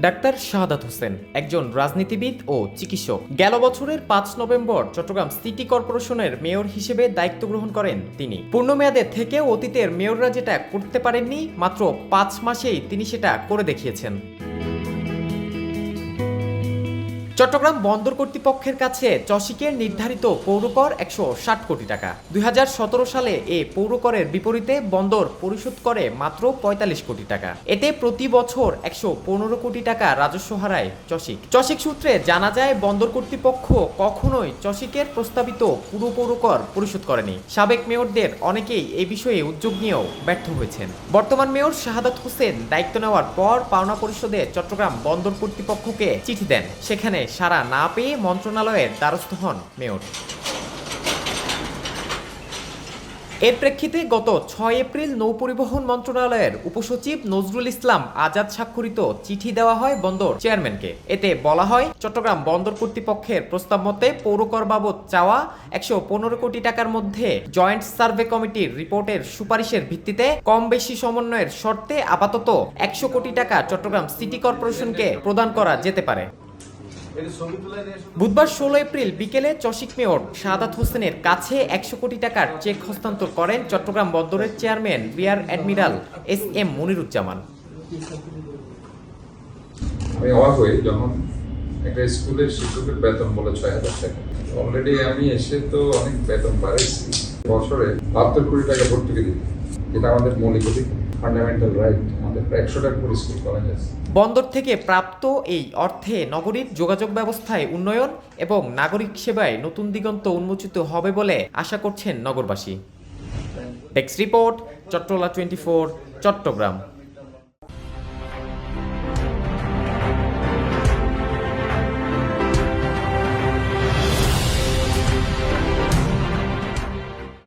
Doctor Shahadat Hossain, একজন রাজনীতিবিদ ও চিকিৎসক। গেল বছরের পাঁচ নভেম্বর চট্টগ্রাম সিটি কর্পোরেশনের মেয়র হিসেবে দায়িত্ব গ্রহণ করেন তিনি। পূর্ণ পূর্ণমেয়াদে থেকেও অতীতের মেয়ররা যেটা করতে পারেননি, মাত্র পাঁচ মাসেই তিনি সেটা করে দেখিয়েছেন। চট্টগ্রাম বন্দর কর্তৃপক্ষের কাছে চসিকের নির্ধারিত পৌরকর একশো ষাট কোটি টাকা। দু হাজার সতেরো সালে এ পৌরকরের বিপরীতে বন্দর পরিশোধ করে মাত্র পঁয়তাল্লিশ কোটি টাকা। এতে প্রতি বছর একশো পনেরো কোটি টাকা রাজস্ব হারায় চসিক। চসিক সূত্রে জানা যায়, বন্দর কর্তৃপক্ষ কখনোই চসিকের প্রস্তাবিত পুরো পৌরকর পরিশোধ করেনি। সাবেক মেয়রদের অনেকেই এ বিষয়ে উদ্যোগ নিয়েও ব্যর্থ হয়েছেন। বর্তমান মেয়র শাহাদাত হোসেন দায়িত্ব নেওয়ার পর পাওনা পরিষদে চট্টগ্রাম বন্দর কর্তৃপক্ষকে চিঠি দেন। সেখানে সাড়া না পেয়ে মন্ত্রণালয়ের দ্বারস্থ হন মেয়র। এর প্রেক্ষিতে গত ছয় এপ্রিল নৌপরিবহন মন্ত্রণালয়ের উপসচিব নজরুল ইসলাম আজাদ স্বাক্ষরিত চিঠি দেওয়া হয় বন্দর চেয়ারম্যানকে। এতে বলা হয়, চট্টগ্রাম বন্দর কর্তৃপক্ষের প্রস্তাব মতে পৌরকর বাবদ চাওয়া একশো পনেরো কোটি টাকার মধ্যে জয়েন্ট সার্ভে কমিটির রিপোর্টের সুপারিশের ভিত্তিতে কম বেশি সমন্বয়ের শর্তে আপাতত একশো কোটি টাকা চট্টগ্রাম সিটি কর্পোরেশনকে প্রদান করা যেতে পারে। বুধবার ষোলো এপ্রিল বিকেলে চসিক মেয়র শাহাদাত হোসেনের কাছে একশো কোটি টাকার চেক হস্তান্তর করেন চট্টগ্রাম বন্দরের chairman rear admiral S M Moniruzzaman. আমি অবাক হই যখন একটা স্কুলের শিক্ষকের বেতন বলে ছয় হাজার টাকা। অলরেডি আমি এসে তো অনেক বেতন বাড়াইছি। বছরে বাহাত্তর কোটি টাকা ভর্তুকি দিই। যেটা আমাদের মৌলিক অধিকার। ফান্ডামেন্টাল রাইট আমাদের প্রায় একশো টাকা স্কুল কলেজ আছে বন্দর থেকে প্রাপ্ত এই অর্থে নগরীর যোগাযোগ ব্যবস্থায় উন্নয়ন এবং নাগরিক সেবায় নতুন দিগন্ত উন্মোচিত হবে বলে আশা করছেন নগরবাসী। Text report Chattala twenty four Chattogram